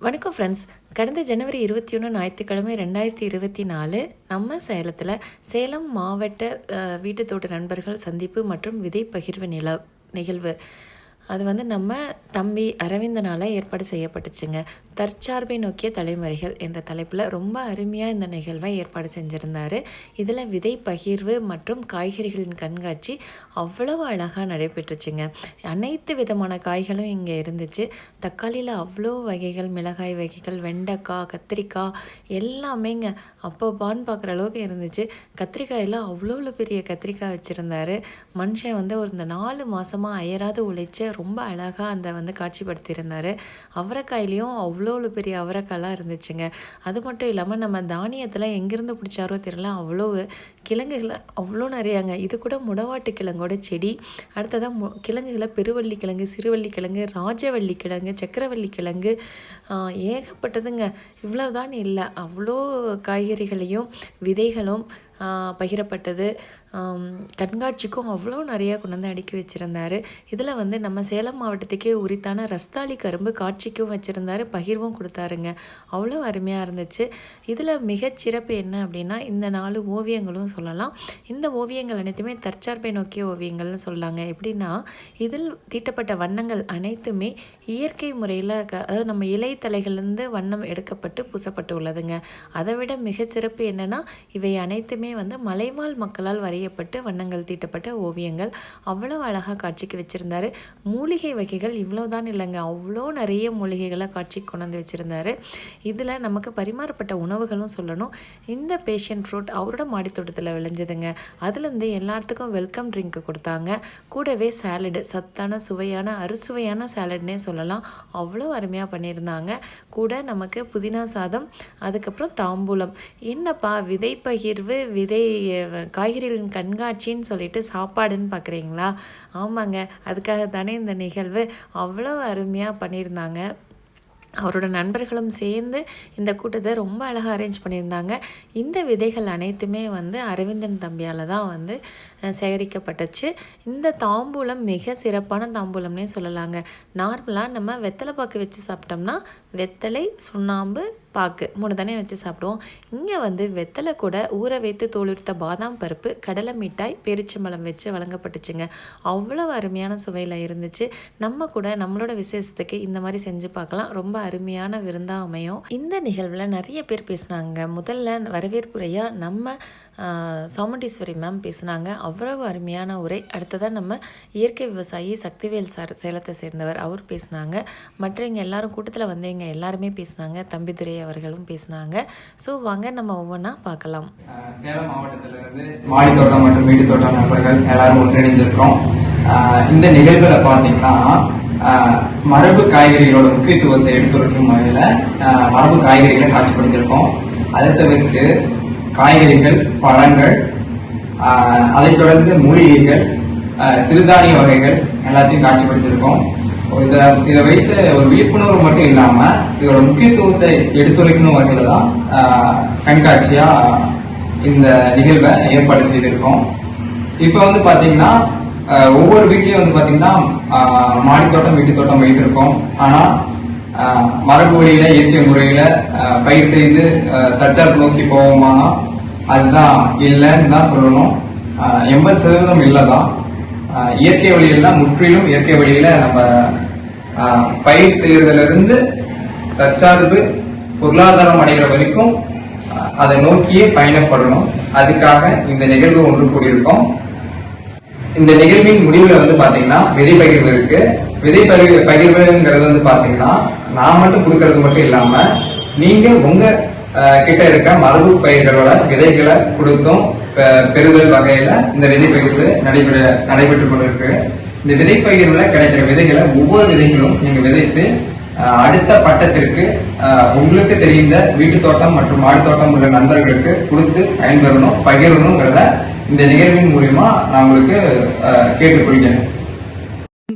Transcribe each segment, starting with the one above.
வணக்கம் ஃப்ரெண்ட்ஸ் கடந்த ஜனவரி இருபத்தி ஒன்று ஞாயிற்றுக்கிழமை ரெண்டாயிரத்தி இருபத்தி நாலு நம்ம சேலத்தில் சேலம் மாவட்ட வீட்டுத்தோட்ட தோட்ட நண்பர்கள் சந்திப்பு மற்றும் விதை பகிர்வு நில நிகழ்வு. அது வந்து நம்ம தம்பி அரவிந்தனால் ஏற்பாடு செய்யப்பட்டுச்சுங்க. தற்சார்பை நோக்கிய தலைமுறைகள் என்ற தலைப்பில் ரொம்ப அருமையாக இந்த நிகழ்வை ஏற்பாடு செஞ்சுருந்தாரு. இதில் விதை பகிர்வு மற்றும் காய்கறிகளின் கண்காட்சி அவ்வளவு அழகாக நடைபெற்றுச்சுங்க. அனைத்து விதமான காய்களும் இங்கே இருந்துச்சு. தக்காளியில் அவ்வளோ வகைகள் மிளகாய் வகைகள் வெண்டைக்காய் கத்திரிக்காய் எல்லாமேங்க அப்போப்பான்னு பார்க்குற அளவுக்கு இருந்துச்சு. கத்திரிக்காயில் அவ்வளோ பெரிய கத்திரிக்காய் வச்சுருந்தாரு. மனுஷன் வந்து ஒரு இந்த நாலு மாதமாக அயராது உழைச்சு ரொம்ப அழகாக அந்த வந்து காட்சிப்படுத்தியிருந்தார். அவரைக்காயிலையும் அவ்வளோ பெரிய அவரைக்காய்லாம் இருந்துச்சுங்க. அது மட்டும் இல்லாமல் நம்ம தானியத்தில் எங்கேருந்து பிடிச்சாரோ தெரியல அவ்வளோ கிழங்குகளை அவ்வளோ நிறையாங்க. இது கூட முடவாட்டு கிழங்கோட செடி. அடுத்ததாக மு கிழங்குகளை பெருவள்ளி கிழங்கு சிறுவள்ளி கிழங்கு ராஜவள்ளி கிழங்கு சக்கரவள்ளி கிழங்கு. ஏகப்பட்டதுங்க. இவ்வளோதான் இல்லை. அவ்வளோ காய்கறிகளையும் விதைகளும் பகிரப்பட்டது. கண்காட்சிக்கும் அவ்வளோ நிறையா கொண்டு வந்து அடுக்கி வச்சுருந்தாரு. இதில் வந்து நம்ம சேலம் மாவட்டத்துக்கே உரித்தான ரஸ்தாளி கரும்பு காட்சிக்கும் வச்சுருந்தாரு பகிர்வும் கொடுத்தாருங்க. அவ்வளோ அருமையாக இருந்துச்சு. இதில் மிகச்சிறப்பு என்ன அப்படின்னா இந்த நாலு ஓவியங்களும் சொல்லலாம். இந்த ஓவியங்கள் அனைத்துமே தற்சார்பை நோக்கிய ஓவியங்கள்னு சொல்லாங்க. எப்படின்னா இதில் தீட்டப்பட்ட வண்ணங்கள் அனைத்துமே இயற்கை முறையில் க அதாவது நம்ம இலைத்தலைகள்லேருந்து வண்ணம் எடுக்கப்பட்டு பூசப்பட்டு உள்ளதுங்க. அதை விட மிகச்சிறப்பு என்னென்னா இவை அனைத்துமே வந்து மலைவாழ் மக்களால் வரையப்பட்டு வண்ணங்கள் தீட்டப்பட்ட ஓவியங்கள் அவ்வளோ அழகாக காட்சிக்கு வச்சுருந்தாரு. மூலிகை வகைகள் இவ்வளோதான் இல்லைங்க. அவ்வளோ நிறைய மூலிகைகளை காட்சிக்கு கொண்டு வந்து வச்சுருந்தாரு. இதில் நமக்கு பரிமாறப்பட்ட உணவுகளும் சொல்லணும். இந்த பேஷன் ஃப்ரூட் அவரோட மாடித்தோட்டத்தில் விளைஞ்சதுங்க. அதுலேருந்து எல்லாத்துக்கும் வெல்கம் ட்ரிங்க் கொடுத்தாங்க. கூடவே சாலடு சத்தான சுவையான அறுசுவையான சாலட்னே சொல்லலாம். அவ்வளோ அருமையாக பண்ணியிருந்தாங்க. கூட நமக்கு புதினா சாதம் அதுக்கப்புறம் தாம்பூலம். என்னப்பா விதை பகிர்வு விதை காய்கறிகளின் கண்காட்சின்னு சொல்லிட்டு சாப்பாடுன்னு பார்க்குறீங்களா ஆமாங்க. அதுக்காக தானே இந்த நிகழ்வு அவ்வளோ அருமையாக பண்ணியிருந்தாங்க. அவரோட நண்பர்களும் சேர்ந்து இந்த கூட்டத்தை ரொம்ப அழகாக அரேஞ்ச் பண்ணியிருந்தாங்க. இந்த விதைகள் அனைத்துமே வந்து அரவிந்தன் தம்பியால் தான் வந்து சேகரிக்கப்பட்டுச்சு. இந்த தாம்பூலம் மிக சிறப்பான தாம்பூலம்னே சொல்லலாங்க. நார்மலாக நம்ம வெத்தலை பாக்கு வச்சு சாப்பிட்டோம்னா வெத்தலை சுண்ணாம்பு பாக்கு. மூணு தானே வச்சு சாப்பிடுவோம். இங்கே வந்து வெத்தலை கூட ஊற வைத்து தோலுரித்த பாதாம் பருப்பு கடலை மிட்டாய் பெருச்சம்பழம் வச்சு வழங்கப்பட்டுச்சுங்க. அவ்வளோ அருமையான சுவையில் இருந்துச்சு. நம்ம கூட நம்மளோட விசேஷத்துக்கு இந்த மாதிரி செஞ்சு பார்க்கலாம். ரொம்ப அருமையான விருந்தாக அமையும். இந்த நிகழ்வில் நிறைய பேர் பேசினாங்க. முதல்ல வரவேற்புரையாக நம்ம சாமுண்டீஸ்வரி மேம் பேசினாங்க. அவ்வளவு அருமையான உரை. அடுத்ததாக நம்ம இயற்கை விவசாயி சக்திவேல் சார் சேலத்தை சேர்ந்தவர் அவர் பேசினாங்க. மற்றவங்க எல்லாரும் கூட்டத்தில் வந்தவங்க எல்லாருமே பேசினாங்க. தம்பிதுரை அவர்களும் பேசினாங்க. ஸோ வாங்க நம்ம ஒவ்வொன்றா பார்க்கலாம். சேலம் மாவட்டத்திலிருந்து மாடி தோட்டம் மற்றும் வீட்டு தோட்டம் நண்பர்கள் எல்லாரும் ஒன்றிணைந்திருக்கிறோம். இந்த நிகழ்வுகளை பார்த்தீங்கன்னா மரபு காய்கறிகளோட முக்கியத்துவத்தை எடுத்துரைக்கும் வகையில் மரபு காய்கறிகளை காட்சிப்படுத்தியிருக்கோம். அதை தவிர்த்து காய்கறிகள் பழங்கள் அதைத் தொடர்ந்து மூலிகைகள் சிறுதானிய வகைகள் எல்லாத்தையும் காட்சிப்படுத்தியிருக்கோம். இதை இதை வைத்த ஒரு விழிப்புணர்வு மட்டும் இல்லாம இதோட முக்கியத்துவத்தை எடுத்துரைக்கணும் வகையில தான் கண்காட்சியாக கண்காட்சியா இந்த நிகழ்வை ஏற்பாடு செய்திருக்கோம். இப்போ வந்து பார்த்தீங்கன்னா ஒவ்வொரு வீட்லேயும் வந்து பார்த்தீங்கன்னா மாடித்தோட்டம் வீட்டு தோட்டம் வைத்திருக்கோம் ஆனால் மரபு வழியில இயற்கை முறையில பயிர் செய்து ஆஹ் தற்சார்பு நோக்கி போவோமானா அதுதான் இல்லைன்னு தான் சொல்லணும். எண்பது சதவீதம் இல்லை தான் இயற்கை வழியில் தான் முற்றிலும் இயற்கை வழியில் நம்ம பயிர் செய்கிறதுலேருந்து தற்சார்பு பொருளாதாரம் அடைகிற வரைக்கும் அதை நோக்கியே பயணப்படணும். அதுக்காக இந்த நிகழ்வு ஒன்று கூடியிருக்கோம். இந்த நிகழ்வின் முடிவில் வந்து பார்த்தீங்கன்னா விதை பகிர்வு இருக்கு. விதை பகிர்வு பகிர்வுங்கிறது வந்து பார்த்தீங்கன்னா நான் மட்டும் கொடுக்கறது மட்டும் இல்லாமல் நீங்கள் உங்கள் கிட்ட இருக்க மரபு பயிர்களோட விதைகளை கொடுத்தும் பெறுதல் வகையில இந்த விதைப்பகிர்வு நடைபெற நடைபெற்று கொண்டிருக்கு. இந்த விதைப்பகிர்வுல கிடைக்கிற விதைகளை ஒவ்வொரு விதைகளும் நீங்க விதைத்து அடுத்த பட்டத்திற்கு உங்களுக்கு தெரிந்த வீட்டு தோட்டம் மற்றும் மாடி தோட்டம் உள்ள நண்பர்களுக்கு கொடுத்து பயன்பெறணும் பகிரணுங்கிறத இந்த நிகழ்வின் மூலியமா நான் உங்களுக்கு கேட்டுக்கொள்கிறேன்.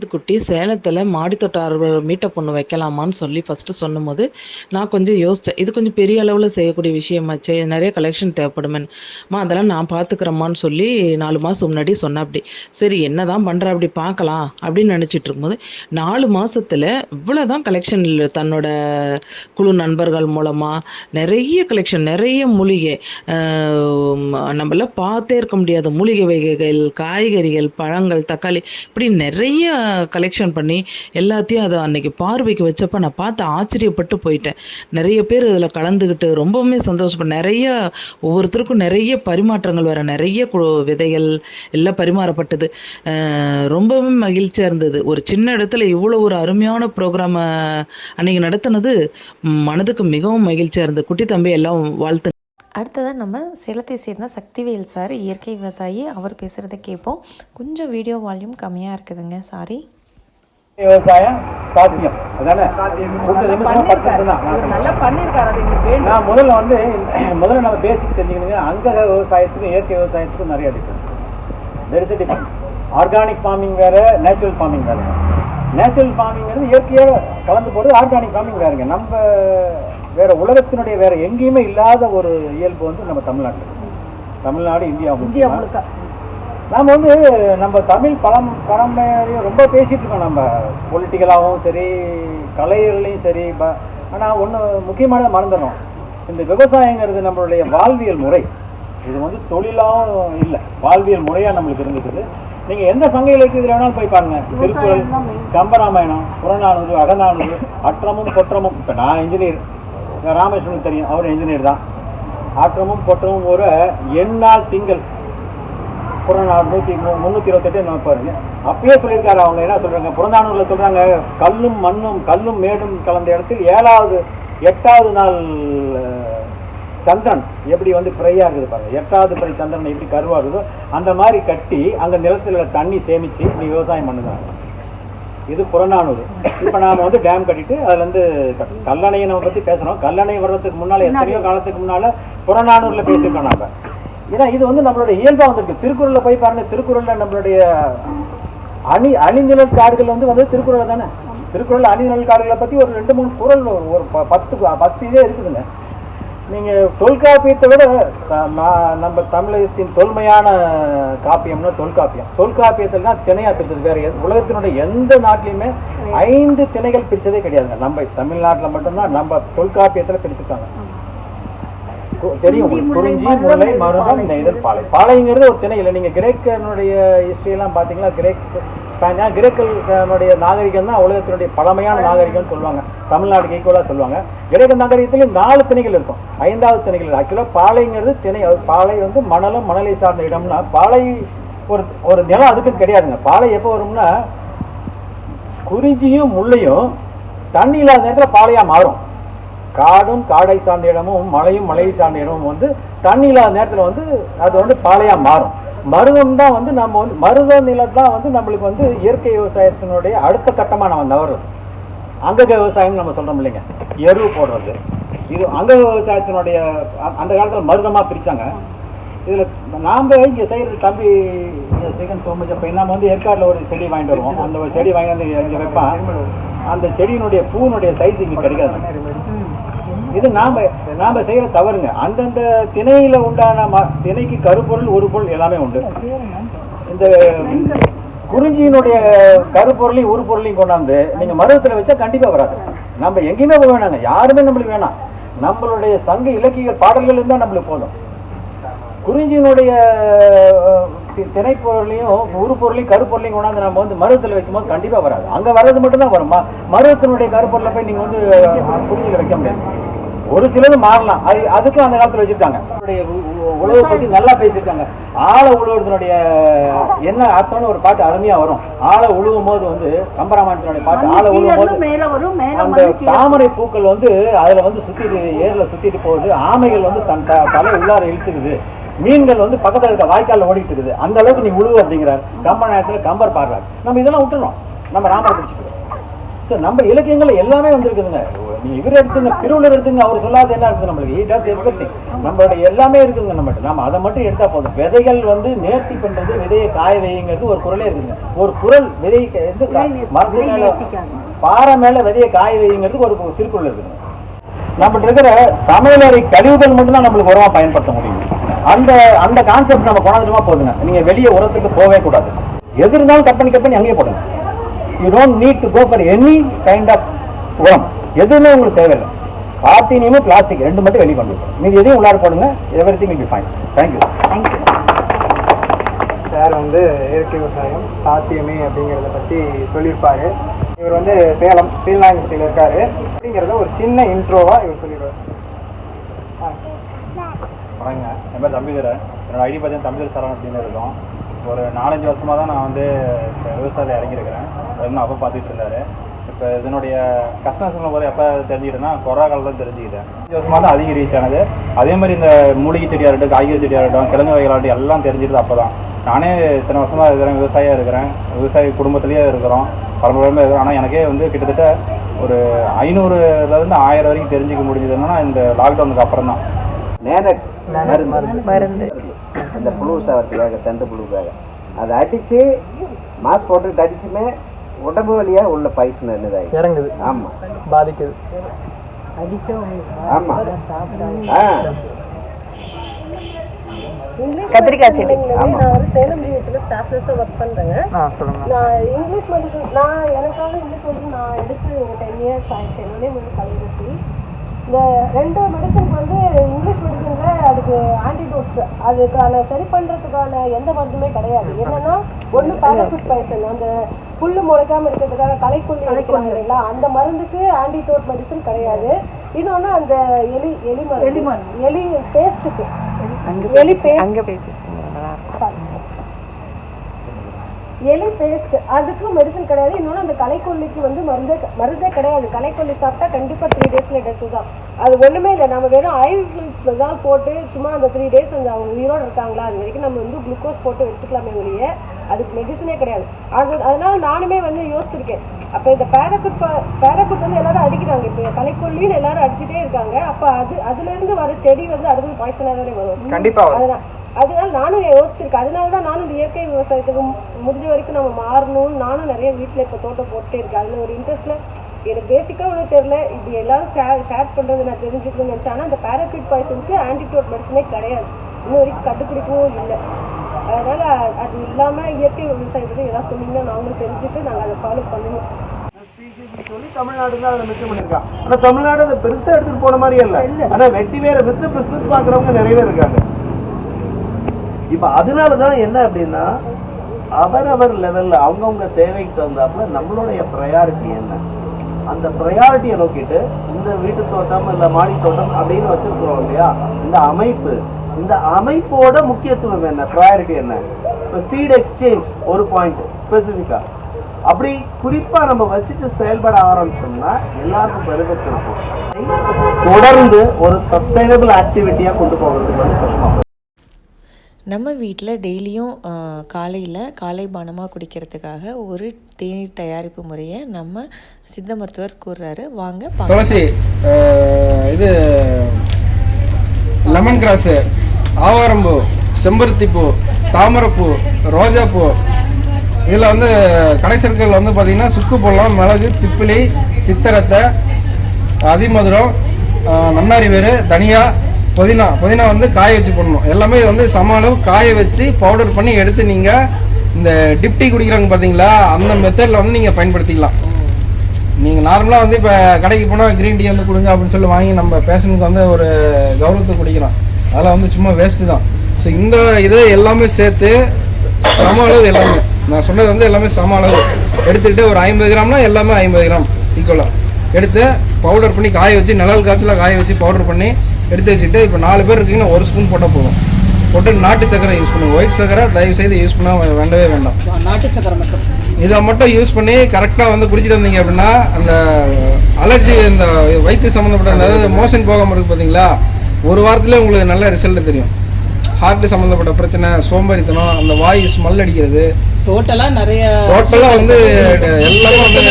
குட்டி சேலத்தில் மாடித்தோட்ட மீட்டப் ஒன்று வைக்கலாமான்னு சொல்லி ஃபஸ்ட்டு சொன்னும்போது நான் கொஞ்சம் யோசித்தேன் இது கொஞ்சம் பெரிய அளவில் செய்யக்கூடிய விஷயமாச்சே நிறைய கலெக்ஷன் தேவைப்படுமேம்மா அதெல்லாம் நான் பார்த்துக்கிறேம்மான்னு சொல்லி நாலு மாதம் முன்னாடி சொன்னேன் அப்படி சரி என்ன தான் பண்ணுற அப்படி பார்க்கலாம் அப்படின்னு நினச்சிட்டு இருக்கும்போது நாலு மாசத்துல இவ்வளோதான் கலெக்ஷன் தன்னோட குழு நண்பர்கள் மூலமாக நிறைய கலெக்ஷன் நிறைய மூலிகை ஆஹ் நம்மள பார்த்தே இருக்க முடியாத மூலிகை வகைகள் காய்கறிகள் பழங்கள் தக்காளி இப்படி நிறைய கலெக்ஷன் பண்ணி எல்லாத்தையும் அதை அன்னைக்கு பார்வைக்கு வச்சப்போ நான் பார்த்து ஆச்சரியப்பட்டு போயிட்டேன். நிறைய பேர் இதில் கலந்துக்கிட்டு ரொம்பவுமே சந்தோஷப்பட்டேன் நிறைய ஒவ்வொருத்தருக்கும் நிறைய பரிமாற்றங்கள் வர நிறைய விதைகள் எல்லாம் பரிமாறப்பட்டது. ஆஹ் ரொம்பவே மகிழ்ச்சியாக இருந்தது. ஒரு சின்ன இடத்துல இவ்வளோ ஒரு அருமையான ப்ரோக்ராமை அன்னைக்கு நடத்தினது மனதுக்கு மிகவும் மகிழ்ச்சியாக இருந்தது. குட்டி தம்பி எல்லாம் வாழ்த்து அடுத்ததாக நம்ம சேலத்தை சேர்ந்த சக்திவேல் சார் இயற்கை விவசாயி அவர் பேசுகிறத கேட்போம். கொஞ்சம் வீடியோ வால்யூம் கம்மியாக இருக்குதுங்க. சாரி விவசாயம் சாத்தியம். அதானே? நான் முதல்ல வந்து முதல்ல நம்ம பேசிக் தெரிஞ்சுக்கணுங்க. அங்க விவசாயத்துக்கும் இயற்கை விவசாயத்துக்கும் நிறைய difference there is difference organic farming வேற நேச்சுரல் ஃபார்மிங் வேற. நேச்சுரல் ஃபார்மிங்கிறது இயற்கையாக கலந்து போகிறது ஆர்கானிக் ஃபார்மிங் வேறுங்க. நம்ம வேற உலகத்தினுடைய வேற எங்கேயுமே இல்லாத ஒரு இயல்பு வந்து நம்ம தமிழ்நாட்டில் தமிழ்நாடு இந்தியா இந்தியா முழுக்க. நாம வந்து நம்ம தமிழ் பழம் பழமையும் ரொம்ப பேசிட்டு இருக்கோம். நம்ம பொலிட்டிக்கலாகவும் சரி கலைகள்லையும் சரி ப- ஆனா ஒண்ணு முக்கியமானதை மறந்துடுறோம். இந்த விவசாயங்கிறது நம்மளுடைய வாழ்வியல் முறை. இது வந்து தொழிலாகவும் இல்லை வாழ்வியல் முறையா நம்மளுக்கு இருந்துக்குது நீங்க எந்த சங்க இலக்கியத்தில் வேணாலும் போய் பாருங்க. திருக்குறள் கம்பராமாயணம் புறநானூறு அகநானூறு அற்றமும் கொற்றமும். இப்ப நான் இன்ஜினியர் ராமேஸ்வரன் தெரியும். அவர் இன்ஜினியர் தான். ஆற்றமும் கொற்றமும் ஒரு எண்ணால் திங்கள். புறநாள் நூற்றி முந்நூற்றி இருபத்தெட்டு நான் பாருங்க. அப்பயே சொல்லியிருக்காரு அவங்க. என்ன சொல்கிறாங்க புறநானூரில் சொல்கிறாங்க கல்லும் மண்ணும் கல்லும் மேடும் கலந்த இடத்தில் ஏழாவது எட்டாவது நாள் சந்திரன் எப்படி வந்து பிறையா இருக்குது பாருங்க. எட்டாவது பிறை சந்திரன் எப்படி கருவாகுதோ அந்த மாதிரி கட்டி அந்த நிலத்தில் தண்ணி சேமிச்சு நீ விவசாயம் பண்ணுங்க இது புறநானூறு. இப்ப நாம வந்து டேம் கட்டிட்டு அதுல இருந்து கட்டு- கல்லணையை நம்ம பத்தி பேசுறோம். கல்லணை வர்றதுக்கு முன்னால எத்தனையோ காலத்துக்கு முன்னால புறநானூறுல பேசியிருக்கோம் நாம. ஏன்னா இது வந்து நம்மளுடைய இயல்பா வந்திருக்கு. திருக்குறள்ல போய் பாருங்க. திருக்குறள்ல நம்மளுடைய அணி அணிநிழல் காடுகள் வந்து வந்து திருக்குறள் தானே? திருக்குறள் அணிநிழல் காடுகளை பத்தி ஒரு ரெண்டு மூணு குறள் ஒரு பத்து பத்து இதே இருக்குதுங்க. நீங்க தொல்காப்பியத்தை விட நம்ம தமிழகத்தின் தொன்மையான காப்பியம்னா தொல்காப்பியம். தொல்காப்பியத்தில் தான் திணையா பிரிச்சது வேற உலகத்தினுடைய எந்த நாட்டிலையுமே ஐந்து திணைகள் பிரிச்சதே கிடையாதுங்க. நம்ம தமிழ்நாட்டுல மட்டும்தான் நம்ம தொல்காப்பியத்துல பிரிச்சிருக்காங்க கு- தெரியும் குறிஞ்சி முல்லை மருதம் நெய்தல் பாலை. பாலைங்கிறது ஒரு திணை இல்லை நீங்க கிரேக்கனுடைய ஹிஸ்டரி எல்லாம் பாத்தீங்களா கிரேக் ஏன்னா கிரேக்கனுடைய நாகரிகம் தான் உலகத்தினுடைய பழமையான நாகரிகம்னு சொல்லுவாங்க. தமிழ்நாடுக்கு ஈக்குவலாக சொல்லுவாங்க. கிரேக்க நாகரிகத்திலையும் நாலு திணைகள் இருக்கும். ஐந்தாவது திணைகள் ஆக்சுவலாக பாலைங்கிறது திணை. பாலை வந்து மணலும் மணலை சார்ந்த இடம்னா பாலை ஒரு ஒரு நிலம் அதுக்குன்னு கிடையாதுங்க. பாலை எப்போ வரும்னா குறிஞ்சியும் முள்ளையும் தண்ணி இல்லாத நேரத்தில் பாலையாக மாறும். காடும் காடை சார்ந்த இடமும் மலையும் மலையை சார்ந்த இடமும் வந்து தண்ணி இல்லாத நேரத்தில் வந்து அது வந்து பாலையாக மாறும். மருதம் தான் வந்து நம்ம வந்து மருத நிலம் தான் வந்து நம்மளுக்கு வந்து இயற்கை விவசாயத்தினுடைய அடுத்த கட்டமாக நம்ம நகரும் அங்கக விவசாயம்னு நம்ம சொல்கிறோம் இல்லைங்க. எரு போடுறது. இது அங்கக விவசாயத்தினுடைய அந்த காலத்தில் மருதமாக பிரித்தாங்க இதில் நாம் இங்கே செய்கிற தம்பி சிகன் சோமஜ் அப்ப நம்ம வந்து ஏற்காட்டில் ஒரு செடி வாங்கிட்டு வருவோம். அந்த ஒரு செடி வாங்கி வந்து இங்கே வைப்பான். அந்த செடியினுடைய பூனுடைய சைஸ் இங்கே கிடைக்காது. இது நாம நாம செய்யற தவறுங்க. அந்தந்த திணையில உண்டான ம- திணைக்கு கருப்பொருள் ஒரு பொருள் எல்லாமே உண்டு. இந்த குறிஞ்சியினுடைய கருப்பொருளையும் ஒரு பொருளையும் கொண்டாந்து நீங்க மருவத்துல வச்சா கண்டிப்பா வராது. நம்ம எங்கேயுமே போக வேணாங்க. யாருமே நம்மளுக்கு வேணாம். நம்மளுடைய சங்க இலக்கிய பாடல்கள் இருந்தால் நம்மளுக்கு போதும். குறிஞ்சியினுடைய திரைப்பொருளையும் தி- பொருளையும் கருப்பொருளையும் கொண்டாந்து நம்ம வந்து மருவத்தில் வைக்கும்போது கண்டிப்பா வராது. அங்க வர்றது மட்டும் தான் வரும் மருவத்தினுடைய கருப்பொருளை போய் நீங்க வந்து குறிஞ்சியில் வைக்க முடியாது. ஒரு சிலது மாறலாம். அது அதுக்கும் அந்த காலத்துல வச்சிருக்காங்க. உழவை பத்தி நல்லா பேசியிருக்காங்க. ஆழ உழுவுறதுனுடைய என்ன அர்த்தம்னு ஒரு பாட்டு அருமையா வரும். ஆழ உழுவும் போது வந்து கம்பராமாயணத்தினுடைய பாட்டு ஆழ உழுவும் போது அந்த தாமரை பூக்கள் வந்து அதுல வந்து சுத்திட்டு ஏர்ல சுத்திட்டு போகுது. ஆமைகள் வந்து தன் த- தலை உள்ளார இழுத்துக்குது. மீன்கள் வந்து பக்கத்துல இருக்க வாய்க்கால்ல ஓடிட்டு இருக்குது. அந்த அளவுக்கு நீ உழுவு அப்படிங்கிறார். கம்ப நேரத்துல கம்பர் பாடுறாரு. நம்ம இதெல்லாம் விட்டுறோம் நம்ம ராமரை பிடிச்சிக்கிறோம் நம்ம இலக்கியங்கள் எல்லாமே வந்திருக்குதுங்க. நீங்க இவர் எடுத்துங்க திருவள்ளுவர் எடுத்துங்க அவர் சொல்லாத என்ன இருக்குது நம்மளுக்கு. நம்மளோட எல்லாமே இருக்குதுங்க நம்மகிட்ட. நம்ம அதை மட்டும் எடுத்தா போதும். விதைகள் வந்து நேர்த்தி பண்றது விதையை காய வைங்கிறது ஒரு குரலே இருக்குங்க ஒரு குரல் விதை எந்த மரத்து மேல பாறை மேல விதையை காய வைங்கிறது ஒரு திருக்குறள் இருக்குங்க நம்மகிட்ட இருக்கிற சமையலறை கழிவுகள் மட்டும்தான் நம்மளுக்கு உரமா பயன்படுத்த முடியும். அந்த அந்த கான்செப்ட் நம்ம கொண்டாந்துமா போதுங்க. நீங்க வெளியே உரத்துக்கு போகவே கூடாது. எது இருந்தாலும் கட் பண்ணி அங்கேயே போடுங்க. You don't need to go for any kind of உரம் எதுவுமே உங்களுக்கு தேவையில்லை. கார்த்தினியமும் பிளாஸ்டிக் ரெண்டு மட்டும் வெளியே கொண்டு. மீதி எதையும் உள்ளார போடுங்க. Everything be fine thank you sir வந்து இயற்கை விவசாயம் சாத்தியமே அப்படிங்கிறத பற்றி சொல்லியிருப்பாரு. இவர் வந்து சேலம் ஸ்ரீலாங்கத்தில் இருக்காரு. அப்படிங்கிறத ஒரு சின்ன இன்ட்ரோவா இவர் சொல்லிடுவார். வணக்கங்க. என் பேர் தம்பிதுரை என்னோட ஐடி பார்த்தீங்கன்னா தம்பிதுரை சரண் அப்படின்னு இருக்கும். ஒரு நாலஞ்சு வருஷமாக தான் நான் வந்து இப்ப விவசாயத்தில் இறங்கியிருக்கிறேன். அது அப்போ பார்த்துட்டு இருந்தாரு. இப்போ இதனுடைய கஸ்டமர்ஸ் போது எப்போ தெரிஞ்சுக்கிட்டேன்னா கொரோனா காலத்தில் தெரிஞ்சுக்கிட்டேன். அஞ்சு வருஷமாக தான் அதிக ரீச் ஆனது. அதே மாதிரி இந்த மூலிகை செடியாக இருக்கட்டும் காய்கறி செடியாக இருக்கட்டும் கிழங்கு வகைகளாகட்டும் எல்லாம் தெரிஞ்சுக்கிட்டு அப்போ தான் நானே இத்தனை வருஷமாக இருக்கிறேன் விவசாயியாக இருக்கிறேன். விவசாய குடும்பத்திலேயே இருக்கிறோம். பரம்பரையாக இருக்கிறோம். ஆனால் எனக்கே வந்து கிட்டத்தட்ட ஒரு ஐநூறுலேருந்து ஆயிரம் வரைக்கும் தெரிஞ்சுக்க முடிஞ்சது என்னன்னா இந்த லாக்டவுனுக்கு அப்புறம் தான் மருந்து. அந்த புழு சாவறதுக்காக தண்டு புழுக்காக அதை அடிச்சு மாஸ்க் போட்டுக்கிட்டு அடிச்சுமே உடம்பு வழியா உள்ள பாய்சன் என்னதாகி இறங்குது. ஆமா. பாதிக்குது. ஆமா. ஆ. கத்திரிக்காய் செடி. ஆமா. நான் சேலம் ஜிஹெச்ல ஸ்டாஃப் நர்ஸாக ஒர்க் பண்ணுறேங்க நான் இங்கிலீஷ் மெடிசன் நான் எனக்காக இங்கிலீஷ் மெடிசன் நான் எடுத்து ஒரு டென் இயர்ஸ் ஆயிடுச்சு. இந்த ரெண்டு மெடிசனுக்கு வந்து இங்கிலீஷ் மெடிசனில் அதுக்கு ஆன்டிடோட்ஸ் அதுக்கான சரி பண்ணுறதுக்கான எந்த மருந்துமே கிடையாது. என்னன்னா ஒன்று பேராஃபிட் பைசன் அந்த புல்லு முளைக்காம இருக்கிறதுக்காக அடிக்கிறாங்க இல்லைங்களா? அந்த மருந்துக்கு ஆன்டிடோட் மெடிசன் கிடையாது. இன்னொன்று அந்த எலி எலி மருந்து. எலி பேஸ்ட்டுக்கு எலி பேஸ்ட் எலி பேஸ்ட். அதுக்கு மெடிசன் கிடையாது. இன்னொன்று அந்த களைக்கொல்லிக்கு வந்து மருந்தே மருந்தே கிடையாது. களைக்கொல்லி சாப்பிட்டா கண்டிப்பாக த்ரீ டேஸ்ல டெத்து தான். அது ஒன்றுமே இல்லை. நம்ம வெறும் ஐஸ் தான் போட்டு சும்மா அந்த த்ரீ டேஸ் அந்த அவங்க உயிரோடு இருக்காங்களா? அது வரைக்கும் நம்ம வந்து குளுக்கோஸ் போட்டு வச்சுக்கலாமே ஒழிய அதுக்கு மெடிசனே கிடையாது. அது அதனால நானுமே வந்து யோசிச்சிருக்கேன். அப்போ இந்த பேராபிட் பேராபிட் வந்து எல்லாரும் அடிக்கிறாங்க. இப்போ களைக்கொல்லின்னு எல்லாரும் அடிச்சுட்டே இருக்காங்க. அப்போ அது அதுலேருந்து வர செடி வந்து அடுத்தது பாய்ச்சனாக தானே வரும். கண்டிப்பா வரும். அதனால அதனால நானும் யோசிச்சிருக்கேன். அதனால தான் நானும் இந்த இயற்கை விவசாயத்துக்கு முடிஞ்ச வரைக்கும் நம்ம மாறணும்னு நானும் நிறைய வீட்டில் இப்போ தோட்டம் போட்டுட்டே இருக்கேன். அதில் ஒரு இன்ட்ரெஸ்ட்ல எனக்கு பேசிக்காக ஒன்றும் தெரியல. இது எல்லாரும் ஷேர் ஷேர் பண்ணுறது நான் தெரிஞ்சுக்கணும்னு நினச்சேன். ஆனால் அந்த பேராஃபிட் பாய்சனுக்கு ஆன்டிடோட் மெடிசனே கிடையாது. இன்னும் வரைக்கும் கண்டுபிடிக்கவும் இல்லை. அதனால அது இல்லாமல் இயற்கை விவசாயத்துக்கு ஏதாவது சொன்னீங்கன்னா நாங்களும் தெரிஞ்சுட்டு நாங்கள் அதை ஃபாலோ பண்ணுவோம் சொல்லி தமிழ்நாடு தான் அதை மிச்சம் பண்ணிருக்கான் ஆனா தமிழ்நாடு அதை பெருசா எடுத்துட்டு போன மாதிரி இல்ல. ஆனா வெட்டி வேற வித்து பிசினஸ் பாக்குறவங்க நிறைய பேர் இருக்காங்க. இப்ப அதனாலதான் என்ன அப்படின்னா அவரவர் லெவல்ல அவங்கவுங்க தேவைக்கு தகுந்தாப்புல நம்மளுடைய ப்ரையாரிட்டி என்ன? அந்த ப்ரையாரிட்டியை நோக்கிட்டு இந்த வீட்டு தோட்டம் இல்ல மாடி தோட்டம் அப்படின்னு வச்சிருக்கிறோம் இல்லையா? இந்த அமைப்பு. இந்த அமைப்போட முக்கியத்துவம் என்ன? ப்ரையாரிட்டி என்ன? இப்போ சீட் எக்ஸ்சேஞ்ச் ஒரு பாயிண்ட் ஸ்பெசிஃபிக்கா அப்படி குறிப்பா நம்ம வச்சுட்டு செயல்பட ஆரம்பிச்சோம்னா எல்லாருக்கும் பெருகத்து இருக்கும் தொடர்ந்து ஒரு சஸ்டைனபிள் ஆக்டிவிட்டியா கொண்டு போகிறதுக்கு வந்து கஷ்டமா நம்ம வீட்டில் டெய்லியும் காலையில் காலை பானமாக குடிக்கிறதுக்காக ஒரு தேநீர் தயாரிப்பு முறையை நம்ம சித்த மருத்துவர் கூறுறாரு. வாங்க துளசி இது லெமன் கிராஸு ஆவாரம்பூ செம்பருத்திப்பூ தாமரைப்பூ ரோஜாப்பூ. இதில் வந்து கடைசர்கள் வந்து பார்த்திங்கன்னா சுக்கு போடலாம் மிளகு திப்பிலி சித்தரத்தை அதிமதுரம் நன்னாரி வேறு தனியாக புதினா புதினா வந்து காய வச்சு போடணும். எல்லாமே இது வந்து சம அளவு காய வச்சு பவுடர் பண்ணி எடுத்து நீங்கள் இந்த டிப்டி குடிக்கிறாங்க பார்த்தீங்களா அந்த மெத்தடில் வந்து நீங்கள் பயன்படுத்திக்கலாம். நீங்கள் நார்மலாக வந்து இப்போ கடைக்கு போனால் க்ரீன் டீ வந்து கொடுங்க அப்படின்னு சொல்லி வாங்கி நம்ம பேஷனுக்கு வந்து ஒரு கௌரவத்தை குடிக்கிறோம் அதெல்லாம் வந்து சும்மா வேஸ்ட்டு தான். ஸோ இந்த இதை எல்லாமே சேர்த்து சம அளவு எல்லாமே. நான் சொன்னது வந்து எல்லாமே சம அளவு. எடுத்துக்கிட்டு ஒரு ஐம்பது கிராம்னா எல்லாமே ஐம்பது கிராம் ஈக்குவலாக எடுத்து பவுடர் பண்ணி காய வச்சு நிழல் காய்ச்சலாக காய வச்சு பவுடர் பண்ணி எடுத்து வச்சுட்டு இப்போ நாலு பேர் இருக்கீங்கன்னா ஒரு ஸ்பூன் போட்டால் போதும். போட்டு நாட்டு சக்கரை யூஸ் பண்ணுங்க. ஒயிட் சக்கரை தயவு செய்து யூஸ் பண்ண வேண்டவே வேண்டாம். இதை மட்டும் யூஸ் பண்ணி கரெக்டாக வந்து குடிச்சிட்டு வந்தீங்க அப்படின்னா அந்த அலர்ஜி இந்த வயிற்று சம்மந்தப்பட்ட அந்த மோஷன் போகாமல் இருக்கு பார்த்தீங்களா ஒரு வாரத்திலே உங்களுக்கு நல்ல ரிசல்ட் தெரியும். ஹார்ட் சம்மந்தப்பட்ட பிரச்சனை சோம்பேறித்தனம் அந்த வாய் ஸ்மெல் அடிக்கிறது டோட்டலா நிறைய டோட்டலாக வந்து எல்லாமே வந்து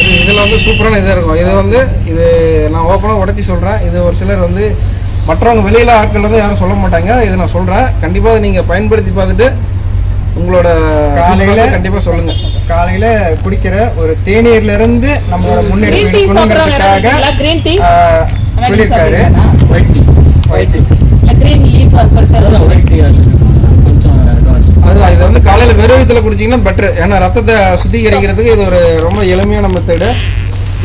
இது இதில் வந்து சூப்பரான இதாக இருக்கும். இது வந்து இது நான் ஓப்பனாக உடச்சி சொல்கிறேன் இது ஒரு சிலர் வந்து மற்றவங்க வெளியில் ஆட்கள் வந்து யாரும் சொல்ல மாட்டாங்க. இது நான் சொல்கிறேன் கண்டிப்பாக நீங்கள் பயன்படுத்தி பார்த்துட்டு உங்களோட காலையில கண்டிப்பாக சொல்லுங்கள் காலையில குடிக்கிற ஒரு தேநீர்ல இருந்து நம்மளோட நீங்க சொல்லியிருக்காரு? ஒயிட் டீ ஒயிட் டீ இல்ல கிரீன் லீஃப் சொல்லிட்டு அதுதான் இதை வந்து காலையில் வெறும் வயித்துல குடிச்சிங்கன்னா பெட்ரு ஏன்னா ரத்தத்தை சுத்திகரிக்கிறதுக்கு இது ஒரு ரொம்ப எளிமையான மெத்தடு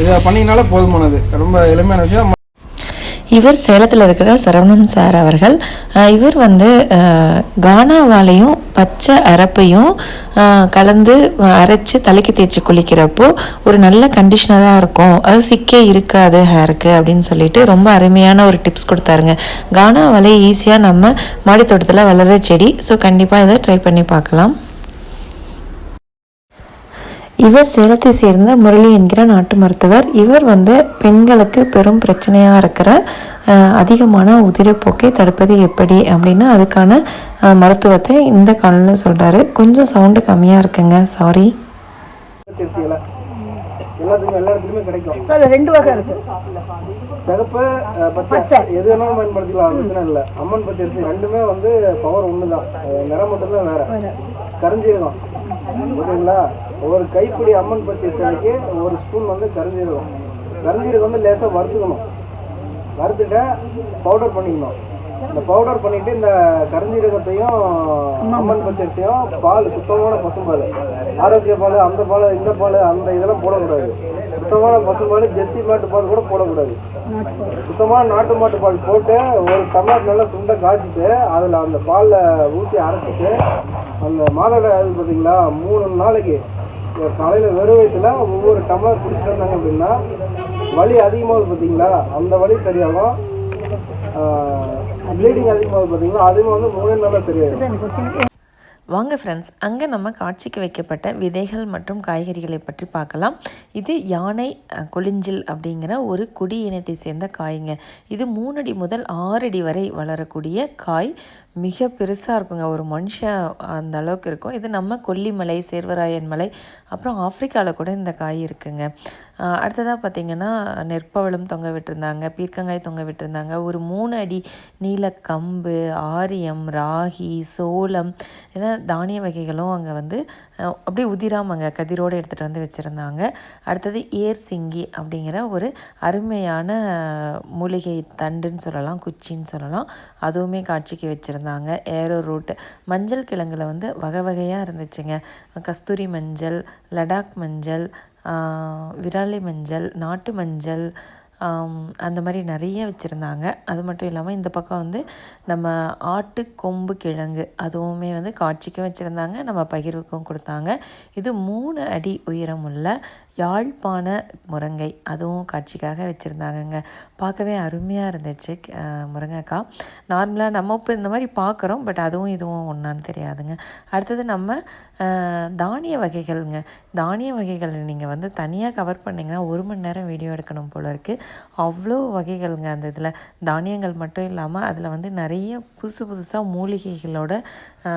இதை பண்ணினால போதுமானது. ரொம்ப எளிமையான விஷயம். இவர் சேலத்தில் இருக்கிற சரவணன் சார் அவர்கள் இவர் வந்து கானாவாலையும் பச்சை அரப்பையும் கலந்து அரைச்சி தலைக்கு தேய்ச்சி குளிக்கிறப்போ ஒரு நல்ல கண்டிஷ்னராக இருக்கும். அது சிக்கே இருக்காது ஹேருக்கு அப்படின்னு சொல்லிட்டு ரொம்ப அருமையான ஒரு டிப்ஸ் கொடுத்தாருங்க. கானாவாலை ஈஸியாக நம்ம மாடித்தோட்டத்தில் வளர செடி. ஸோ கண்டிப்பாக இதை ட்ரை பண்ணி பார்க்கலாம். இவர் சேலத்தை சேர்ந்த முரளி என்கிற நாட்டு மருத்துவர். இவர் வந்து பெண்களுக்கு பெரும் பிரச்சனையாக இருக்கிற அதிகமான உதிரப்போக்கை தடுப்பது எப்படி அப்படின்னு அதுக்கான மருத்துவத்தை இந்த காலில் சொல்கிறாரு கொஞ்சம் சவுண்டு கம்மியாக இருக்குங்க. சாரி ரெண்டு வகை இருக்கு. சிகப்பு அஹ், பச்சை. எது வேணாலும் பயன்படுத்திக்கலாம். பிரச்சனை இல்லை. அம்மன் பச்சை அரிசி ரெண்டுமே வந்து பவர் ஒன்று தான் நிறம் மட்டும்தான் வேற. கரிஞ்சீரகம். ஓகேங்களா? ஒரு கைப்பிடி அம்மன் பச்சை சிலைக்கு ஒரு ஸ்பூன் வந்து கரிஞ்சீரகம். கரிஞ்சீரகம் வந்து லேசாக வறுத்துக்கணும். வறுத்துட்டு பவுடர் பண்ணிக்கணும். இந்த பவுடர் பண்ணிட்டு இந்த கரிஞ்சீரகத்தையும் அம்மன் பச்சரிசையும் பால் சுத்தமான பசும்பால் ஆரோக்கிய பால் அந்த பால் இந்த பால் அந்த இதெல்லாம் போடக்கூடாது. சுத்தமான பசும்பால் ஜெர்சி மாட்டு பால் கூட போடக்கூடாது. சுத்தமான நாட்டு மாட்டு பால் போட்டு ஒரு டம்ளர் நல்லா சுண்டை காய்ச்சிட்டு அதில் அந்த பாலில் ஊற்றி அரைச்சிட்டு அந்த மாதவிடாய் அது பார்த்தீங்களா மூணு நாளைக்கு காலையில் வெறும் வயசில் ஒவ்வொரு டம்ளர் குடிச்சிட்டு இருந்தாங்க அப்படின்னா வலி அதிகமாகுது பார்த்தீங்களா அந்த வலி சரியாகும். ப்ளீடிங் அதிகமாகுது பார்த்தீங்களா அதுவும் வந்து மொபைல் நல்லா தெரியாது வாங்க ஃப்ரெண்ட்ஸ் அங்கே நம்ம காட்சிக்கு வைக்கப்பட்ட விதைகள் மற்றும் காய்கறிகளை பற்றி பார்க்கலாம். இது யானை கொளிஞ்சில் அப்படிங்கிற ஒரு குடி இனத்தை சேர்ந்த காய்ங்க. இது மூணடி முதல் ஆறடி வரை வளரக்கூடிய காய். மிக பெருசாக இருக்குங்க. ஒரு மனுஷன் அந்த அளவுக்கு இருக்கும். இது நம்ம கொல்லிமலை சேர்வராயன் மலை அப்புறம் ஆப்ரிக்காவில் கூட இந்த காய் இருக்குங்க. அடுத்ததாக பார்த்தீங்கன்னா நெற்பவளம் தொங்க விட்டுருந்தாங்க பீர்க்கங்காய் தொங்க விட்டுருந்தாங்க. ஒரு மூணு அடி நீல கம்பு ஆரியம் ராகி சோளம் ஏன்னா தானிய வகைகளும் அங்கே வந்து அப்படியே அப்படியே உதிராமங்க கதிரோடு எடுத்துகிட்டு வந்து வச்சுருந்தாங்க. அடுத்தது ஏர் சிங்கி அப்படிங்கிற ஒரு அருமையான மூலிகை தண்டுன்னு சொல்லலாம் குச்சின்னு சொல்லலாம். அதுவுமே காட்சிக்கு வச்சுருந்தாங்க. ஏரோ ரூட் மஞ்சள் கிழங்குல வந்து வகை வகையாக இருந்துச்சுங்க. கஸ்தூரி மஞ்சள் லடாக் மஞ்சள் விராலி மஞ்சள் நாட்டு மஞ்சள் அந்த மாதிரி நிறைய வச்சுருந்தாங்க. அது மட்டும் இல்லாமல் இந்த பக்கம் வந்து நம்ம ஆட்டு கொம்பு கிழங்கு அதுவுமே வந்து காட்சிக்கும் வச்சுருந்தாங்க. நம்ம பகிர்வுக்கும் கொடுத்தாங்க. இது மூணு அடி உயரமுள்ள யாழ்ப்பாண முருங்கை. அதுவும் காட்சிக்காக வச்சுருந்தாங்கங்க. பார்க்கவே அருமையாக இருந்துச்சு அஹ், முருங்கைக்காய் நார்மலாக நம்ம இப்போ இந்த மாதிரி பார்க்குறோம் பட் அதுவும் இதுவும் ஒன்றான்னு தெரியாதுங்க. அடுத்தது நம்ம தானிய வகைகள்ங்க. தானிய வகைகள் நீங்கள் வந்து தனியாக கவர் பண்ணிங்கன்னா ஒரு மணி நேரம் வீடியோ எடுக்கணும் போல இருக்குது அவ்வளோ வகைகள்ங்க அந்த இதில். தானியங்கள் மட்டும் இல்லாமல் அதில் வந்து நிறைய புதுசு புதுசாக மூலிகைகளோட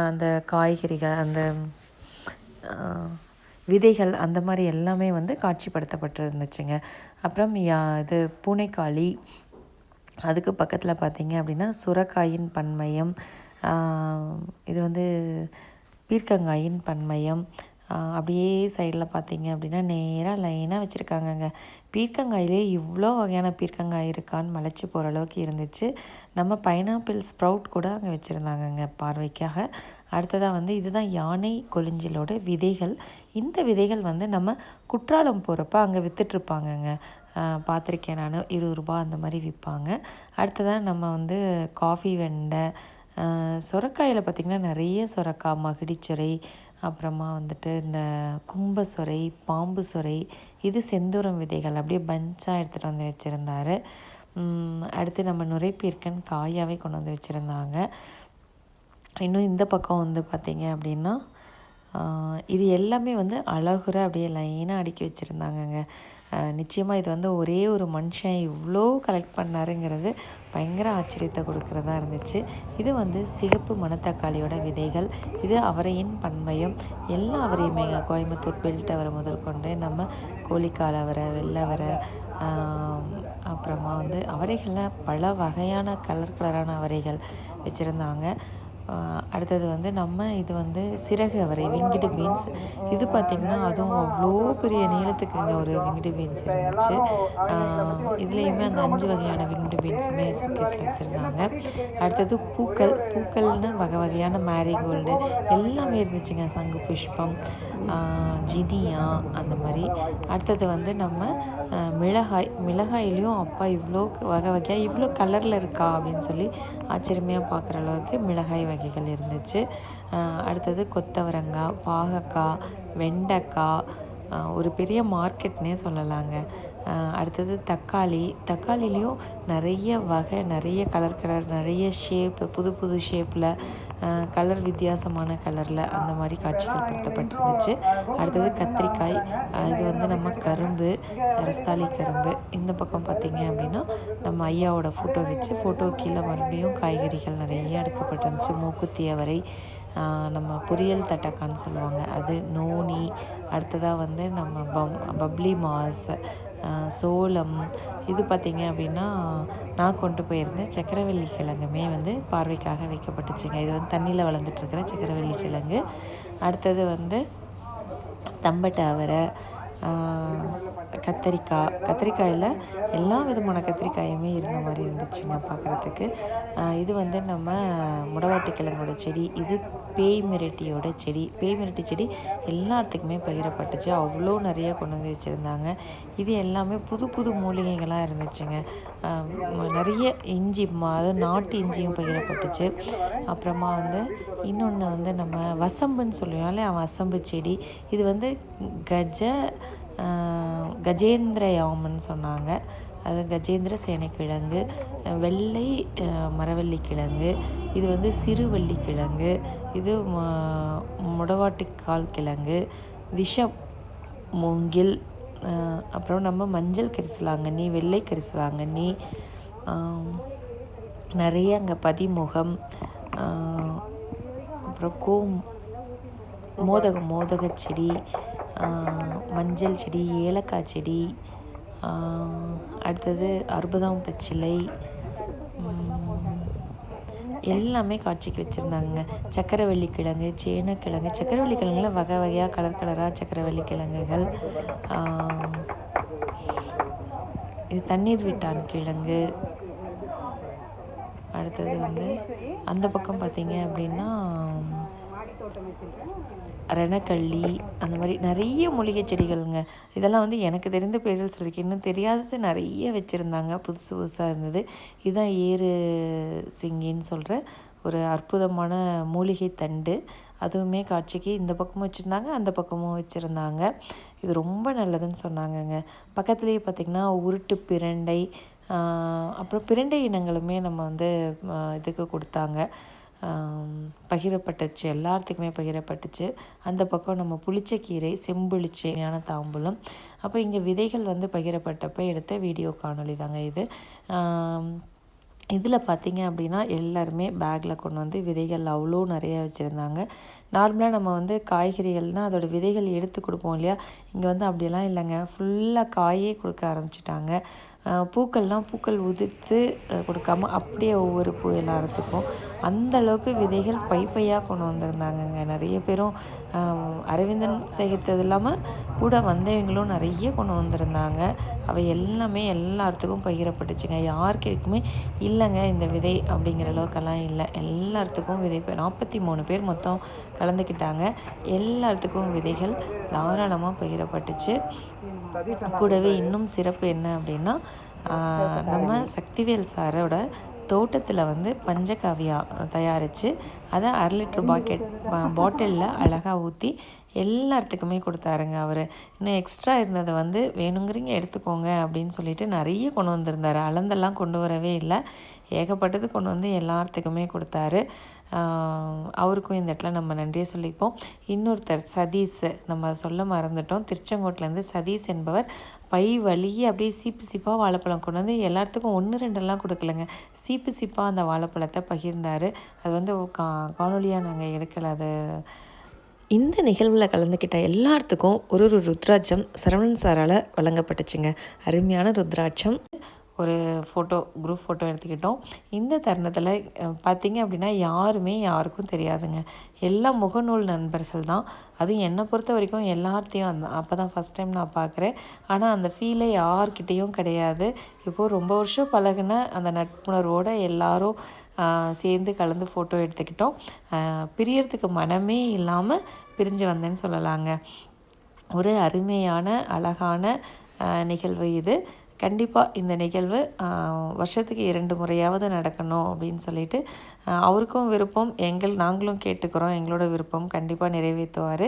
அந்த காய்கறிகள் அந்த விதைகள் அந்த மாதிரி எல்லாமே வந்து காட்சிப்படுத்தப்பட்டு இருந்துச்சுங்க அப்புறம் யா இது பூனைக்காளி அதுக்கு பக்கத்தில் பார்த்தீங்க அப்படின்னா சுரக்காயின் பன்மயம் இது வந்து பீர்க்கங்காயின் பன்மயம் அப்படியே சைடில் பார்த்தீங்க அப்படின்னா நேராக லைனாக வச்சுருக்காங்கங்க. பீர்க்கங்காயிலே இவ்வளோ வகையான பீர்க்கங்காய் இருக்கான்னு மலைச்சி போகிற அளவுக்கு இருந்துச்சு. நம்ம பைனாப்பிள் ஸ்ப்ரவுட் கூட அங்கே வச்சுருந்தாங்கங்க பார்வைக்காக. அடுத்ததாக வந்து இதுதான் யானை கொளிஞ்சிலோட விதைகள். இந்த விதைகள் வந்து நம்ம குற்றாலம் போகிறப்ப அங்கே விற்றுட்ருப்பாங்கங்க பார்த்துருக்கேன் நான். இருபது ரூபா அந்த மாதிரி விற்பாங்க அடுத்ததாக நம்ம வந்து காஃபி வெண்டை சொரக்காயில் பார்த்திங்கன்னா நிறைய சொரக்காய் மகிடிச்சுரை அப்புறமா வந்துட்டு இந்த கும்ப சொரை பாம்பு சொரை இது செந்தூரம் விதைகள் அப்படியே பஞ்சாக எடுத்துகிட்டு வந்து வச்சுருந்தாரு. அடுத்து நம்ம நுரைப்பீர்க்கன் காயாகவே கொண்டு வந்து வச்சுருந்தாங்க. இன்னும் இந்த பக்கம் வந்து பார்த்திங்க அப்படின்னா இது எல்லாமே வந்து அழகுற அப்படியே லைனாக அடுக்கி வச்சுருந்தாங்கங்க. நிச்சயமாக இது வந்து ஒரே ஒரு மனுஷன் இவ்வளோ கலெக்ட் பண்ணாருங்கிறது பயங்கர ஆச்சரியத்தை கொடுக்குறதா இருந்துச்சு. இது வந்து சிகப்பு மணத்தக்காளியோட விதைகள். இது அவரையின் பண்மையும் எல்லா அவரையுமே கோயம்புத்தூர் பெல்ட் அவரை முதல் கொண்டு நம்ம கோழிக்கால் அவரை வெள்ளவரை அப்புறமா வந்து அவரைகளில் பல வகையான கலர் கலரான அவரைகள் வச்சுருந்தாங்க. அடுத்தது வந்து நம்ம இது வந்து சிறகு அவரை விங்கிடு பீன்ஸ். இது பார்த்திங்கன்னா அதுவும் அவ்வளோ பெரிய நீளத்துக்குங்க ஒரு விங்கிடு பீன்ஸ் இருந்துச்சு. இதுலேயுமே அந்த அஞ்சு வகையான விங்கிடு பீன்ஸுமே சுக்கேஸில் வச்சுருந்தாங்க. அடுத்தது பூக்கள். பூக்கள்னு வகை வகையான மேரிகோல்டு எல்லாமே இருந்துச்சுங்க. சங்கு புஷ்பம் ஜினியா அந்த மாதிரி. அடுத்தது வந்து நம்ம மிளகாய். மிளகாயிலையும் அப்பா இவ்வளோ வகை வகையாக இவ்வளோ கலரில் இருக்கா அப்படின்னு சொல்லி ஆச்சரியமாக பார்க்குற அளவுக்கு மிளகாய் வகைகள் இருந்துச்சு. அடுத்தது கொத்தவரங்காய் பாகக்காய் வெண்டைக்காய் ஒரு பெரிய மார்க்கெட்னே சொல்லலாங்க. அடுத்தது தக்காளி. தக்காளிலையும் நிறைய வகை நிறைய கலர் கலர் நிறைய ஷேப்பு புது புது ஷேப்பில் கலர் வித்தியாசமான கலரில் அந்த மாதிரி காட்சிகள் படுத்தப்பட்டிருந்துச்சு அடுத்தது கத்திரிக்காய் இது வந்து நம்ம கரும்பு ரஸ்தாளி கரும்பு. இந்த பக்கம் பார்த்திங்க அப்படின்னா நம்ம ஐயாவோட ஃபோட்டோ வச்சு ஃபோட்டோ கீழே மறுபடியும் காய்கறிகள் நிறைய எடுக்கப்பட்டிருந்துச்சு. மூக்குத்தி அவரை நம்ம பொரியல் தட்டக்கான்னு சொல்லுவாங்க. அது நோனி அடுத்ததாக வந்து நம்ம பம் பப்ளி மாஸ் சோளம் இது பார்த்திங்க அப்படின்னா நான் கொண்டு போயிருந்தேன் சக்கரவள்ளி கிழங்குமே வந்து பார்வைக்காக வைக்கப்பட்டுச்சுங்க. இது வந்து தண்ணியில் வளர்ந்துட்டுருக்கிற சக்கரவள்ளி கிழங்கு. அடுத்தது வந்து தம்பட்டை அவரை கத்தரிக்காய் கத்திரிக்காயில் எல்லா விதமான கத்திரிக்காயுமே இருந்த மாதிரி இருந்துச்சுங்க பார்க்குறதுக்கு இது வந்து நம்ம முடவாட்டு கிழங்கோட செடி இது பேய் மிரட்டியோட செடி. பேய் மிரட்டி செடி எல்லாத்துக்குமே பகிரப்பட்டுச்சு. அவ்வளோ நிறைய கொண்டு வந்து வச்சுருந்தாங்க. இது எல்லாமே புது புது மூலிகைகளாக இருந்துச்சுங்க. நிறைய இஞ்சி ம- அதாவது நாட்டு இஞ்சியும் பகிரப்பட்டுச்சு. அப்புறமா வந்து இன்னொன்று வந்து நம்ம வசம்புன்னு சொல்லுவோம் வசம்பு செடி. இது வந்து கஜ கஜேந்திர யாமன்னு சொன்னாங்க. அது கஜேந்திர சேனைக்கிழங்கு வெள்ளை மரவள்ளி கிழங்கு இது வந்து சிறுவள்ளி கிழங்கு இது முடவாட்டிக்கால் கிழங்கு விஷ மூங்கில் அப்புறம் நம்ம மஞ்சள் கரிசலாங்கண்ணி வெள்ளை கரிசலாங்கண்ணி நிறைய அங்கே பதிமுகம் அப்புறம் கோம் மோதக மோதக செடி மஞ்சள் செடி ஏலக்காய் செடி அடுத்தது அறுபதாம் பச்சிலை எல்லாமே காட்சிக்கு வச்சுருந்தாங்க சக்கரவள்ளி கிழங்கு சேனக்கிழங்கு சக்கரவள்ளி கிழங்குல வகை வகையாக கலர் கலராக சக்கரவள்ளி கிழங்குகள். இது தண்ணீர் விட்டான் கிழங்கு. அடுத்தது வந்து அந்த பக்கம் பார்த்தீங்க அப்படின்னா ரணக்கள்ளி அந்த மாதிரி நிறைய மூலிகை செடிகள்ங்க. இதெல்லாம் வந்து எனக்கு தெரிந்த பேர்கள் சொல்லியிருக்கேன் இன்னும் தெரியாதது நிறைய வச்சுருந்தாங்க. புதுசு புதுசாக இருந்தது. இதுதான் ஏறு சிங்கின்னு சொல்கிற ஒரு அற்புதமான மூலிகை தண்டு. அதுவுமே காட்சிக்கு இந்த பக்கமும் வச்சுருந்தாங்க அந்த பக்கமும் வச்சுருந்தாங்க. இது ரொம்ப நல்லதுன்னு சொன்னாங்கங்க. பக்கத்துலேயே பார்த்திங்கன்னா உருட்டு பிரண்டை அப்புறம் பிரண்டை இனங்களுமே நம்ம வந்து இதுக்கு கொடுத்தாங்க. பகிரப்பட்டுச்சு. எல்லாத்துக்குமே பகிரப்பட்டுச்சு. அந்த பக்கம் நம்ம புளிச்சக்கீரை செம்புளிச்சையான தாம்பூலம். அப்போ இங்கே விதைகள் வந்து பகிரப்பட்டப்போ எடுத்த வீடியோ காணொலி தாங்க இது. இதில் பார்த்தீங்க அப்படின்னா எல்லாருமே பேக்கில் கொண்டு வந்து விதைகள் அவ்வளோ நிறையா வச்சுருந்தாங்க. நார்மலாக நம்ம வந்து காய்கறிகள்னால் அதோட விதைகள் எடுத்து கொடுப்போம் இல்லையா? இங்கே வந்து அப்படியெல்லாம் இல்லைங்க. ஃபுல்லாக காயே கொடுக்க ஆரம்பிச்சிட்டாங்க. பூக்கள்லாம் பூக்கள் உதிர்த்து கொடுக்காம அப்படியே ஒவ்வொரு பூ எல்லாத்துக்கும் அந்த அளவுக்கு விதைகள் பை பையாக கொண்டு வந்திருந்தாங்கங்க. நிறைய பேரும் அரவிந்தன் சேகரித்தது இல்லாமல் கூட வந்தவங்களும் நிறைய கொண்டு வந்திருந்தாங்க. அவை எல்லாமே எல்லாத்துக்கும் பகிரப்பட்டுச்சுங்க. யாருக்குமே இல்லைங்க இந்த விதை அப்படிங்கிற அளவுக்கெல்லாம் இல்லை. எல்லாத்துக்கும் விதை நாற்பத்தி மூணு பேர் மொத்தம் கலந்துக்கிட்டாங்க. எல்லாத்துக்கும் விதைகள் தாராளமாக பகிரப்பட்டுச்சு. கூடவே இன்னும் சிறப்பு என்ன அப்படின்னா நம்ம சக்திவேல் சாரோட தோட்டத்தில் வந்து பஞ்சகாவியா தயாரித்து அதை அரை லிட்டர் பாக்கெட் பாட்டிலில் அழகாக ஊற்றி எல்லாத்துக்குமே கொடுத்தாருங்க அவர். இன்னும் எக்ஸ்ட்ரா இருந்ததை வந்து வேணுங்கிறீங்க எடுத்துக்கோங்க அப்படின்னு சொல்லிட்டு நிறைய கொண்டு வந்திருந்தார். அளந்தெல்லாம் கொண்டு வரவே இல்லை. ஏகப்பட்டது கொண்டு வந்து எல்லாத்துக்குமே கொடுத்தாரு. அவருக்கும் இந்த இடத்துல நம்ம நன்றியை சொல்லிப்போம். இன்னொருத்தர் சதீஷ் நம்ம சொல்ல மறந்துட்டோம். திருச்செங்கோட்டிலேருந்து சதீஷ் என்பவர் பை வழியே அப்படியே சீப்பு சீப்பாக வாழைப்பழம் கொண்டு வந்து எல்லாத்துக்கும் ஒன்று ரெண்டெல்லாம் கொடுக்கலங்க. சீப்பு சீப்பாக அந்த வாழைப்பழத்தை பகிர்ந்தார். அது வந்து கா காணொலியாக நாங்கள் எடுக்கலை அது இந்த நிகழ்வில் கலந்துக்கிட்ட எல்லாத்துக்கும் ஒரு ஒரு ருத்ராட்சம் சரவணன் சாரால் வழங்கப்பட்டுச்சுங்க. அருமையான ருத்ராட்சம். ஒரு ஃபோட்டோ குரூப் ஃபோட்டோ எடுத்துக்கிட்டோம். இந்த தருணத்தில் பார்த்திங்க பார்த்தீங்க அப்படின்னா யாருமே யாருக்கும் தெரியாதுங்க. எல்லாம் முகநூல் நண்பர்கள் தான். அதுவும் என்னை பொறுத்த வரைக்கும் எல்லார்த்தையும் அந்த அப்போ தான் ஃபஸ்ட் டைம் நான் பார்க்குறேன் ஆனால் அந்த ஃபீலே யார்கிட்டேயும் கிடையாது. இப்போது ரொம்ப வருஷம் பழகுன அந்த நட்புணர்வோடு எல்லாரும் சேர்ந்து கலந்து ஃபோட்டோ எடுத்துக்கிட்டோம். பிரியறதுக்கு மனமே இல்லாமல் பிரிஞ்சு வந்தேன்னு சொல்லலாங்க. ஒரு அருமையான அழகான நிகழ்வு இது. கண்டிப்பாக இந்த நிகழ்வு வருஷத்துக்கு இரண்டு முறையாவது நடக்கணும் அப்படின்னு சொல்லிட்டு அவருக்கும் விருப்பம் எங்கள் நாங்களும் கேட்டுக்கிறோம் எங்களோட விருப்பம் கண்டிப்பாக நிறைவேற்றுவார்.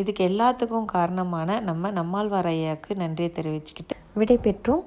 இதுக்கு எல்லாத்துக்கும் காரணமான நம்ம நம்மாழ்வார் ஐயாவுக்கு நன்றியை தெரிவிச்சுக்கிட்டு விடை பெற்றோம்